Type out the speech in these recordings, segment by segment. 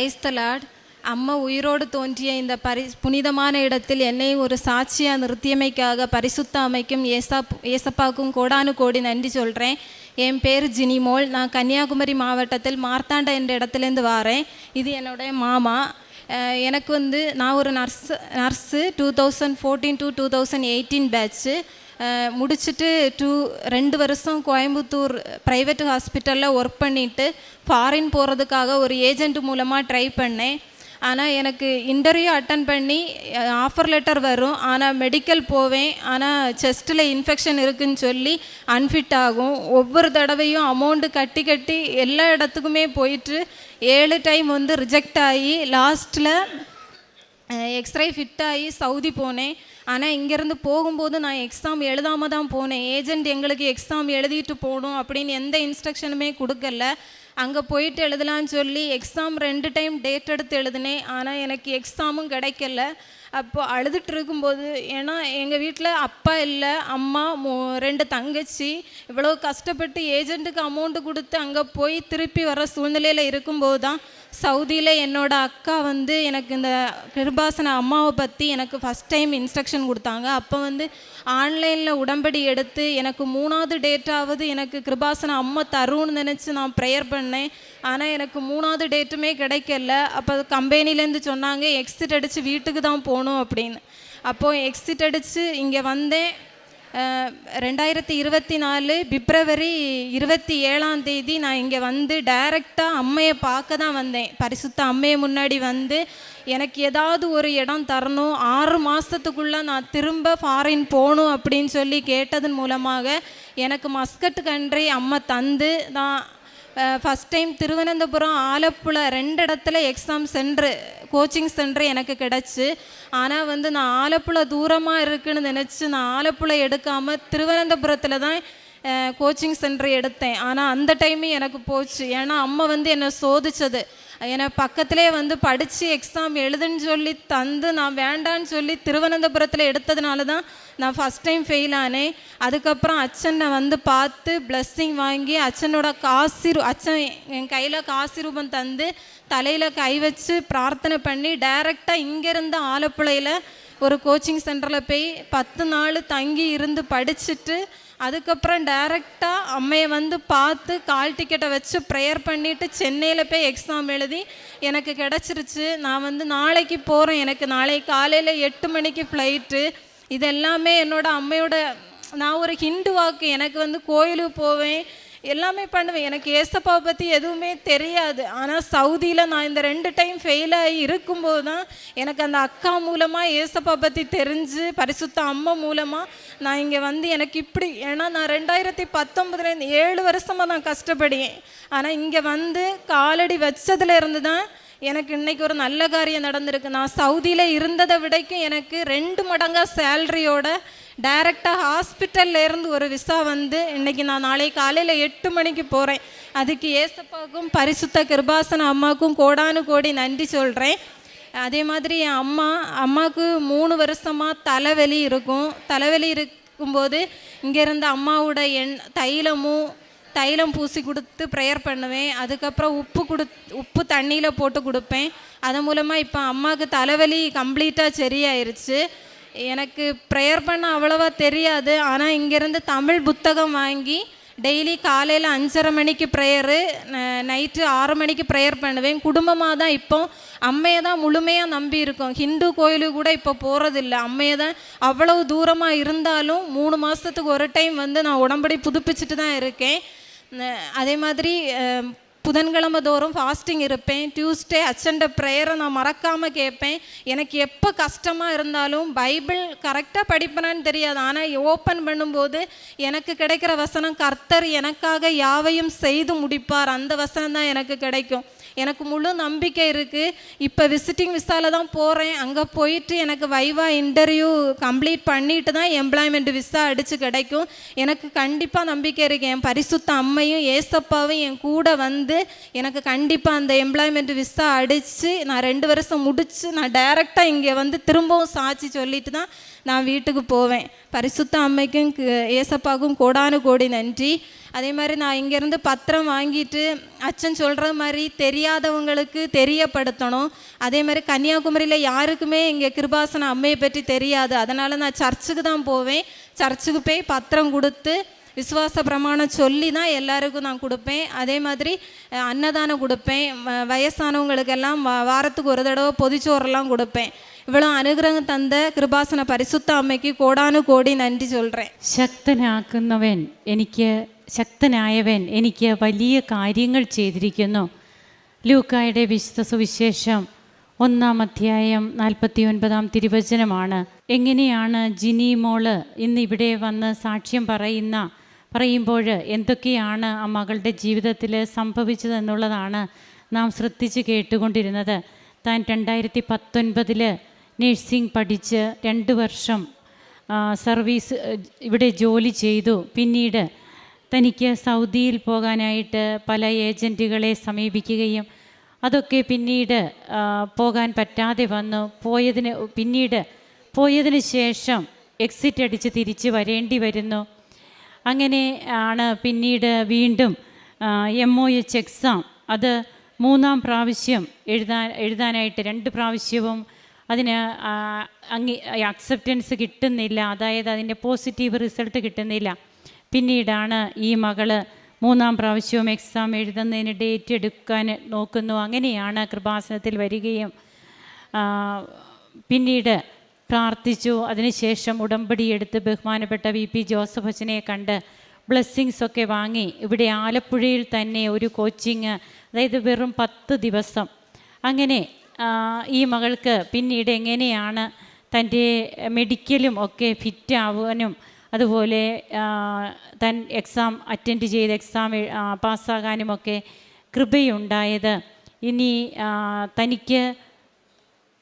கிரைஸ்தலாட் அம்மா உயிரோடு தோன்றிய இந்த பரி புனிதமான இடத்தில் என்னை ஒரு சாட்சியாக நிறுத்தியமைக்காக பரிசுத்த அமைக்கும் ஏசா ஏசப்பாக்கும் கோடானு கோடி நன்றி சொல்கிறேன் என் பேர் ஜினிமோல் நான் கன்னியாகுமரி மாவட்டத்தில் மார்த்தாண்ட என்ற இடத்துலேருந்து வாரேன். இது என்னுடைய மாமா. எனக்கு வந்து நான் ஒரு nurse nurse two thousand fourteen to two thousand eighteen batch முடிச்சுட்டு டூ ரெண்டு வருஷம் கோயம்புத்தூர் ப்ரைவேட் ஹாஸ்பிட்டலில் ஒர்க் பண்ணிவிட்டு ஃபாரின் போகிறதுக்காக ஒரு ஏஜென்ட் மூலமாக ட்ரை பண்ணேன். ஆனால் எனக்கு இன்டர்வியூ அட்டன் பண்ணி ஆஃபர் லெட்டர் வரும். ஆனால் மெடிக்கல் போவேன். ஆனால் செஸ்ட்டில் இன்ஃபெக்ஷன் இருக்குன்னு சொல்லி அன்ஃபிட் ஆகும். ஒவ்வொரு தடவையும் அமௌண்ட்டு கட்டி கட்டி எல்லா இடத்துக்குமே போயிட்டு ஏழு டைம் வந்து ரிஜெக்ட் ஆகி லாஸ்ட்டில் எக்ஸ்ரே ஃபிட் ஆகி சவுதி போனேன். ஆனால் இங்கேருந்து போகும்போது நான் எக்ஸாம் எழுதாமல் தான் போனேன். ஏஜென்ட் எங்களுக்கு எக்ஸாம் எழுதிட்டு போகணும் அப்படின்னு எந்த இன்ஸ்ட்ரக்ஷனுமே கொடுக்கல. அங்கே போயிட்டு எழுதலான்னு சொல்லி எக்ஸாம் ரெண்டு டைம் டேட் எடுத்து எழுதினேன். ஆனால் எனக்கு எக்ஸாமும் கிடைக்கல. அப்போ அழுதுட்டு இருக்கும்போது ஏன்னா எங்கள் வீட்டில் அப்பா இல்லை அம்மா மோ ரெண்டு தங்கச்சி இவ்வளோ கஷ்டப்பட்டு ஏஜென்ட்டுக்கு அமௌண்ட்டு கொடுத்து அங்கே போய் திருப்பி வர சூழ்நிலையில் இருக்கும்போது தான் சவுதியில் என்னோட அக்கா வந்து எனக்கு இந்த கிருபாசன அம்மாவை பற்றி எனக்கு ஃபஸ்ட் டைம் இன்ஸ்ட்ரக்ஷன் கொடுத்தாங்க. அப்போ வந்து ஆன்லைனில் உடம்படி எடுத்து எனக்கு மூணாவது டேட்டாவது எனக்கு கிருபாசன அம்மா தரும்னு நினச்சி நான் ப்ரேயர் பண்ணேன். ஆனால் எனக்கு மூணாவது டேட்டுமே கிடைக்கல. அப்போ கம்பெனிலேருந்து சொன்னாங்க எக்ஸிட் அடித்து வீட்டுக்கு தான் போகணும் அப்படின்னு. அப்போது எக்ஸிட் அடித்து இங்கே வந்தேன். ரெண்டாயிரத்தி இருபத்தி நாலு பிப்ரவரி இருபத்தி ஏழாம் தேதி நான் இங்கே வந்து டைரெக்டாக அம்மையை பார்க்க தான் வந்தேன். பரிசுத்த அம்மையை முன்னாடி வந்து எனக்கு ஏதாவது ஒரு இடம் தரணும் ஆறு மாதத்துக்குள்ளே நான் திரும்ப ஃபாரின் போகணும் அப்படின்னு சொல்லி கேட்டதன் மூலமாக எனக்கு மஸ்கட் கண்ட்ரி அம்மா தந்து நான் ஃபஸ்ட் டைம் திருவனந்தபுரம் ஆலப்புழை ரெண்டு இடத்துல எக்ஸாம் சென்ட்ரு கோச்சிங் சென்டர் எனக்கு கிடச்சி. ஆனால் வந்து நான் ஆலப்புழை தூரமாக இருக்குன்னு நினச்சி நான் ஆலப்புழை எடுக்காமல் திருவனந்தபுரத்தில் தான் கோச்சிங் சென்டர் எடுத்தேன். ஆனால் அந்த டைமும் எனக்கு போச்சு. ஏன்னா அம்மா வந்து என்னை சோதிச்சது. என்னை பக்கத்திலே வந்து படித்து எக்ஸாம் எழுதுன்னு சொல்லி தந்து நான் வேண்டான்னு சொல்லி திருவனந்தபுரத்தில் எடுத்ததுனால தான் நான் ஃபஸ்ட் டைம் ஃபெயில் ஆனேன். அதுக்கப்புறம் அச்சனை வந்து பார்த்து பிளஸ்ஸிங் வாங்கி அச்சனோட காசி ரூ- அச்சன் என் கையில் காசி ரூபம் தந்து தலையில் கை வச்சு பிரார்த்தனை பண்ணி டைரெக்டாக இங்கேருந்து ஆலப்புழையில் ஒரு கோச்சிங் சென்டரில் போய் பத்து நாள் தங்கி இருந்து படிச்சுட்டு அதுக்கப்புறம் டைரெக்டாக அம்மையை வந்து பார்த்து கால் டிக்கெட்டை வச்சு ப்ரேயர் பண்ணிவிட்டு சென்னையில் போய் எக்ஸாம் எழுதி எனக்கு கிடச்சிருச்சு. நான் வந்து நாளைக்கு போகிறேன் எனக்கு நாளைக்கு காலையில் எட்டு மணிக்கு ஃப்ளைட்டு இது எல்லாமே என்னோட அம்மையோட நான் ஒரு ஹிந்து வாக்கு. எனக்கு வந்து கோயிலுக்கு போவேன். எல்லாமே பண்ணுவேன். எனக்கு ஏசப்பாவை பற்றி எதுவுமே தெரியாது. ஆனால் சவுதியில் நான் இந்த ரெண்டு டைம் ஃபெயில் ஆகி இருக்கும்போது தான் எனக்கு அந்த அக்கா மூலமாக ஏசப்பா பற்றி தெரிஞ்சு பரிசுத்த அம்மா மூலமாக நான் இங்கே வந்து எனக்கு இப்படி ஏன்னா நான் ரெண்டாயிரத்தி பத்தொம்பதுலேருந்து ஏழு வருஷமாக நான் கஷ்டப்படியேன் ஆனால் இங்கே வந்து காலடி வச்சதுலேருந்து தான் எனக்கு இன்றைக்கி ஒரு நல்ல காரியம் நடந்திருக்கு. நான் சவுதியில் இருந்ததை விடைக்கும் எனக்கு ரெண்டு மடங்கா சேலரியோட டைரெக்டாக ஹாஸ்பிட்டல்லேருந்து ஒரு விசா வந்து இன்னைக்கு நான் நாளை காலையில் எட்டு மணிக்கு போகிறேன் அதுக்கு ஏசப்பாவுக்கும் பரிசுத்த கிருபாசன அம்மாவுக்கும் கோடானு கோடி நன்றி சொல்கிறேன் அதே மாதிரி என் அம்மா அம்மாவுக்கு மூணு வருஷமாக தலைவலி இருக்கும். தலைவலி இருக்கும்போது இங்கேருந்து அம்மாவோட எண் தைலமும் தைலம் பூசி கொடுத்து ப்ரேயர் பண்ணுவேன். அதுக்கப்புறம் உப்பு கொடு உப்பு தண்ணியில் போட்டு கொடுப்பேன். அதன் மூலமாக இப்போ அம்மாவுக்கு தலைவலி கம்ப்ளீட்டாக சரியாயிருச்சு. எனக்கு ப்ரேயர் பண்ண அவ்வளோவா தெரியாது. ஆனால் இங்கேருந்து தமிழ் புத்தகம் வாங்கி டெய்லி காலையில் அஞ்சரை மணிக்கு ப்ரேயரு நைட்டு ஆறு மணிக்கு ப்ரேயர் பண்ணுவேன். குடும்பமாக தான் இப்போ அம்மையை தான் முழுமையாக நம்பி இருக்கோம். ஹிந்து கோயிலுக்கு கூட இப்போ போகிறதில்ல அம்மையை தான் அவ்வளவு தூரமாக இருந்தாலும் மூணு மாதத்துக்கு ஒரு டைம் வந்து நான் உடம்படி புதுப்பிச்சுட்டு தான் இருக்கேன். அதே மாதிரி புதன்கிழமை தோறும் ஃபாஸ்டிங் இருப்பேன் டியூஸ்டே அச்சண்ட ப்ரேயரை நான் மறக்காமல் கேட்பேன் எனக்கு எப்போ கஷ்டமாக இருந்தாலும் பைபிள் கரெக்டாக படிப்பேனான்னு தெரியாது. ஆனால் ஓப்பன் பண்ணும்போது எனக்கு கிடைக்கிற வசனம் கர்த்தர் எனக்காக யாவையும் செய்து முடிப்பார் அந்த வசனம் தான் எனக்கு கிடைக்கும் எனக்கு முழு நம்பிக்கை இருக்குது இப்போ விசிட்டிங் விசாவில் தான் போகிறேன் அங்கே போயிட்டு எனக்கு வைவா இன்டர்வியூ கம்ப்ளீட் பண்ணிட்டு தான் எம்ப்ளாய்மெண்ட் விசா அடித்து கிடைக்கும். எனக்கு கண்டிப்பாக நம்பிக்கை இருக்குது என் பரிசுத்த அம்மையும் ஏசப்பாவும் என் கூட வந்து எனக்கு கண்டிப்பாக அந்த எம்ப்ளாய்மெண்ட் விசா அடித்து நான் ரெண்டு வருஷம் முடித்து நான் டைரெக்டாக இங்கே வந்து திரும்பவும் சாட்சி சொல்லிட்டு தான் நான் வீட்டுக்கு போவேன். பரிசுத்த அம்மைக்கும் ஏசப்பாவுக்கும் கோடானு கோடி நன்றி. அதே மாதிரி நான் இங்கேருந்து பத்திரம் வாங்கிட்டு அச்சன் சொல்கிற மாதிரி தெரியாதவங்களுக்கு தெரியப்படுத்தணும். அதே மாதிரி கன்னியாகுமரியில் யாருக்குமே இங்கே கிருபாசன அம்மையை பற்றி தெரியாது. அதனால் நான் சர்ச்சுக்கு தான் போவேன். சர்ச்சுக்கு போய் பத்திரம் கொடுத்து விசுவாச பிரமாணம் சொல்லி தான் எல்லாருக்கும் நான் கொடுப்பேன். அதே மாதிரி அன்னதானம் கொடுப்பேன். வ- வயசானவங்களுக்கெல்லாம் வாரத்துக்கு ஒரு தடவை பொதிச்சோறெல்லாம் கொடுப்பேன். இவ்வளோ அனுகிரகம் தந்த கிருபாசன பரிசுத்த அம்மைக்கு கோடானு கோடி நன்றி சொல்கிறேன் ശക്തനാക്കുന്നവൻ എനിക്ക് ശക്തനായവൻ എനിക്ക് വലിയ കാര്യങ്ങൾ ചെയ്തിരിക്കുന്നു ലൂക്കായുടെ വിശുദ്ധ സുവിശേഷം ഒന്നാം അധ്യായം നാൽപ്പത്തി ഒൻപതാം തിരുവചനമാണ് എങ്ങനെയാണ് ജിനി മോള് ഇന്ന് ഇവിടെ വന്ന് സാക്ഷ്യം പറയുന്ന പറയുമ്പോൾ എന്തൊക്കെയാണ് ആ മകളുടെ ജീവിതത്തിൽ സംഭവിച്ചതെന്നുള്ളതാണ് നാം ശ്രദ്ധിച്ച് കേട്ടുകൊണ്ടിരുന്നത് താൻ രണ്ടായിരത്തി പത്തൊൻപതിൽ നഴ്സിംഗ് പഠിച്ച് രണ്ട് വർഷം സർവീസ് ഇവിടെ ജോലി ചെയ്തു. പിന്നീട് തനിക്ക് സൗദിയിൽ പോകാനായിട്ട് പല ഏജന്റുകളെ സമീപിക്കുകയും അതൊക്കെ പിന്നീട് പോകാൻ പറ്റാതെ വന്നു. പോയതിന് പിന്നീട് പോയതിന് ശേഷം എക്സിറ്റ് അടിച്ച് തിരിച്ച് വരേണ്ടി വരുന്നു. അങ്ങനെ ആണ് പിന്നീട് വീണ്ടും എം ഒ എച്ച് എക്സാം അത് മൂന്നാം പ്രാവശ്യം എഴുതാൻ എഴുതാനായിട്ട് രണ്ട് പ്രാവശ്യവും അതിന് അങ്ങി അക്സെപ്റ്റൻസ് കിട്ടുന്നില്ല. അതായത് അതിന്റെ പോസിറ്റീവ് റിസൾട്ട് കിട്ടുന്നില്ല. പിന്നീടാണ് ഈ മകൾ മൂന്നാം പ്രാവശ്യവും എക്സാം എഴുതുന്നതിന് ഡേറ്റ് എടുക്കാൻ നോക്കുന്നു. അങ്ങനെയാണ് കൃപാസനത്തിൽ വരികയും പിന്നീട് പ്രാർത്ഥിച്ചു. അതിനുശേഷം ഉടമ്പടി എടുത്ത് ബഹുമാനപ്പെട്ട വി പി ജോസഫ് അച്ഛനെ കണ്ട് ബ്ലെസ്സിങ്സ് ഒക്കെ വാങ്ങി. ഇവിടെ ആലപ്പുഴയിൽ തന്നെ ഒരു കോച്ചിങ് അതായത് വെറും പത്ത് ദിവസം. അങ്ങനെ ഈ മകൾക്ക് പിന്നീട് എങ്ങനെയാണ് തന്റെ മെഡിക്കലും ഒക്കെ ഫിറ്റ് ആവാനും അതുപോലെ തൻ എക്സാം അറ്റൻഡ് ചെയ്ത് എക്സാം പാസ്സാകാനുമൊക്കെ കൃപയുണ്ടായത്. ഇനി തനിക്ക്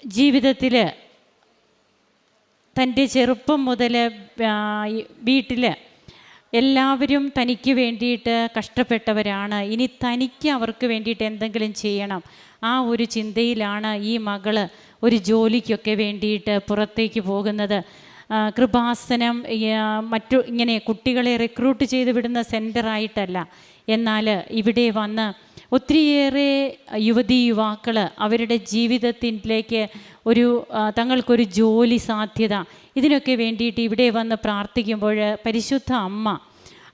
ജീവിതത്തിൽ തന്റെ ചെറുപ്പം മുതൽ വീട്ടിൽ എല്ലാവരും തനിക്ക് വേണ്ടിയിട്ട് കഷ്ടപ്പെട്ടവരാണ്. ഇനി തനിക്ക് അവർക്ക് വേണ്ടിയിട്ട് എന്തെങ്കിലും ചെയ്യണം. ആ ഒരു ചിന്തയിലാണ് ഈ മകൾ ഒരു ജോലിക്കൊക്കെ വേണ്ടിയിട്ട് പുറത്തേക്ക് പോകുന്നത്. കൃപാസനം മറ്റു ഇങ്ങനെ കുട്ടികളെ റിക്രൂട്ട് ചെയ്ത് വിടുന്ന സെന്ററായിട്ടല്ല എന്നാൽ ഇവിടെ വന്ന് ഒത്തിരിയേറെ യുവതി യുവാക്കൾ അവരുടെ ജീവിതത്തിലേക്ക് ഒരു തങ്ങൾക്കൊരു ജോലി സാധ്യത ഇതിനൊക്കെ വേണ്ടിയിട്ട് ഇവിടെ വന്ന് പ്രാർത്ഥിക്കുമ്പോൾ പരിശുദ്ധ അമ്മ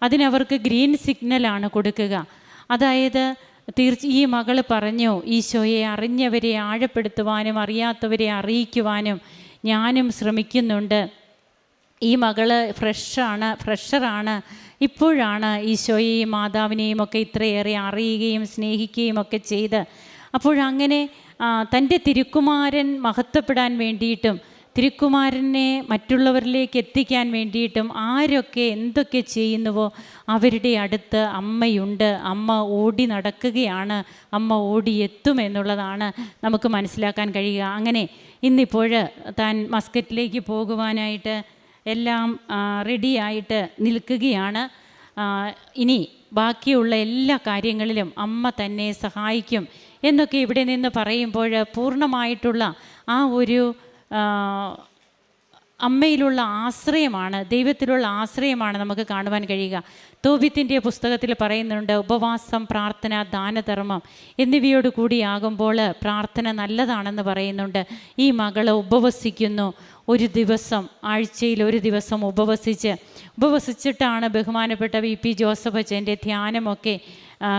അതിനവർക്ക് ഗ്രീൻ സിഗ്നലാണ് കൊടുക്കുക. അതായത് തീർച്ച ഈ മകൾ പറഞ്ഞു ഈശോയെ അറിഞ്ഞവരെ ആഴപ്പെടുത്തുവാനും അറിയാത്തവരെ അറിയിക്കുവാനും ഞാനും ശ്രമിക്കുന്നുണ്ട്. ഈ മകൾ ഫ്രഷാണ് ഫ്രഷറാണ്. ഇപ്പോഴാണ് ഈശോയെയും മാതാവിനെയും ഒക്കെ ഇത്രയേറെ അറിയുകയും സ്നേഹിക്കുകയും ഒക്കെ ചെയ്ത്. അപ്പോഴങ്ങനെ തന്റെ തിരുക്കുമാരൻ മഹത്വപ്പെടാൻ വേണ്ടിയിട്ടും തിരുക്കുമാരനെ മറ്റുള്ളവരിലേക്ക് എത്തിക്കാൻ വേണ്ടിയിട്ടും ആരൊക്കെ എന്തൊക്കെ ചെയ്യുന്നുവോ അവരുടെ അടുത്ത് അമ്മയുണ്ട് അമ്മ ഓടി നടക്കുകയാണ് അമ്മ ഓടി എത്തുമെന്നുള്ളതാണ് നമുക്ക് മനസ്സിലാക്കാൻ കഴിയുക. അങ്ങനെ ഇന്നിപ്പോൾ താൻ മസ്കറ്റിലേക്ക് പോകുവാനായിട്ട് എല്ലാം റെഡിയായിട്ട് നിൽക്കുകയാണ്. ഇനി ബാക്കിയുള്ള എല്ലാ കാര്യങ്ങളിലും അമ്മ തന്നെ സഹായിക്കും എന്നൊക്കെ ഇവിടെ നിന്ന് പറയുമ്പോൾ പൂർണമായിട്ടുള്ള ആ ഒരു അമ്മയിലുള്ള ആശ്രയമാണ് ദൈവത്തിലുള്ള ആശ്രയമാണ് നമുക്ക് കാണുവാൻ കഴിയുക. തോബിത്തിന്റെ പുസ്തകത്തിൽ പറയുന്നുണ്ട് ഉപവാസം പ്രാർത്ഥന ദാനധർമ്മം എന്നിവയോട് കൂടിയാകുമ്പോൾ പ്രാർത്ഥന നല്ലതാണെന്ന് പറയുന്നുണ്ട്. ഈ മകൾ ഉപവസിക്കുന്നു ഒരു ദിവസം ആഴ്ചയിൽ ഒരു ദിവസം ഉപവസിച്ച്. ഉപവസിച്ചിട്ടാണ് ബഹുമാനപ്പെട്ട വി പി ജോസഫ് അച്ഛന്റെ ധ്യാനമൊക്കെ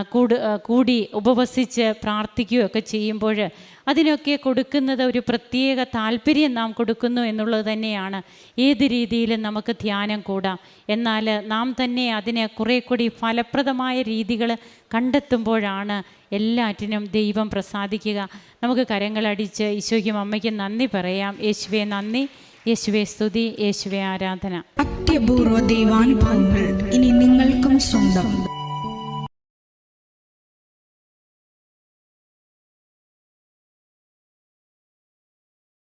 കൂട് കൂടി ഉപവസിച്ച് പ്രാർത്ഥിക്കുകയൊക്കെ ചെയ്യുമ്പോൾ അതിനൊക്കെ കൊടുക്കുന്നത് ഒരു പ്രത്യേക താല്പര്യം നാം കൊടുക്കുന്നു എന്നുള്ളത് തന്നെയാണ്. ഏത് രീതിയിലും നമുക്ക് ധ്യാനം കൂടാം. എന്നാൽ നാം തന്നെ അതിനെ കുറേ കൂടി ഫലപ്രദമായ രീതികൾ കണ്ടെത്തുമ്പോഴാണ് എല്ലാറ്റിനും ദൈവം പ്രസാദിക്കുക. നമുക്ക് കരങ്ങളടിച്ച് ഈശോയ്ക്കും അമ്മയ്ക്കും നന്ദി പറയാം. യേശുവെ നന്ദി. യേശുവെ സ്തുതി. യേശുവെ ആരാധന. അത്യപൂർവ ദൈവാനുഭവങ്ങൾ ഇനി നിങ്ങൾക്കും സ്വന്തം.